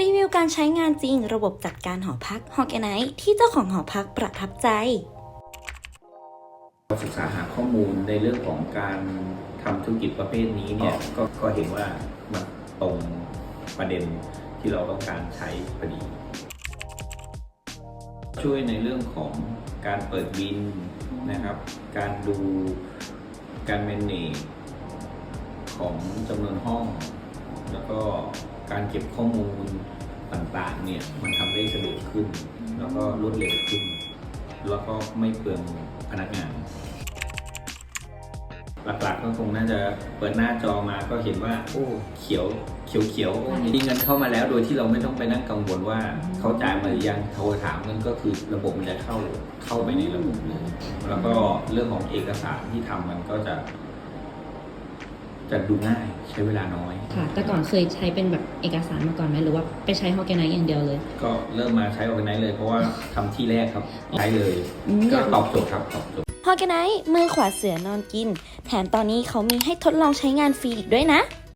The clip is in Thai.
รีวิวการใช้งานจริงระบบจัดการหอพัก h o r g a n i z e ที่เจ้าของหอพักประทับใจศึกษาหาข้อมูลในเรื่องของการทำธุรกิจประเภทนี้เนี่ยก็ก็เห็นว่ามันตรงประเด็นที่เราต้องการใช้พอดี ช่วยในเรื่องของการเปิดบินนะครับ การดูการแมネจของจำนวนห้อง แล้วก็ การเก็บข้อมูลต่างๆเนี่ยมันทำได้สะดวกขึ้น แล้วก็รวดเร็วขึ้น แล้วก็ไม่เปลืองพนักงาน หลักๆก็คงน่าจะเปิดหน้าจอมาก็เห็นว่า โอ้เขียวเขียวเขียวมีเงินเข้ามาแล้วโดยที่เราไม่ต้องไปนั่งกังวลว่าเขาจ่ายมาหรือยังโทรถามนั่นก็คือระบบมันจะเข้าเข้าไปในระบบเลยแล้วก็เรื่องของเอกสารที่ทำมันก็จะ จะดูง่ายใช้เวลาน้อย ค่ะ แต่ก่อนเคยใช้เป็นแบบเอกสารมาก่อนไหมหรือว่าไปใช้ฮอ r g a n i z e อย่างเดียวเลย ก็เริ่มมาใช้ออกไนเลยเพราะว่าทำที่แรกครับใช้เลย อืมอก็ยากตอบโจทย์ครับตอบโจทย์ h o r g a n i z e มือขวาเสือนอนกิน แถมตอนนี้เขามีให้ทดลองใช้งานฟรีอีกด้วยนะ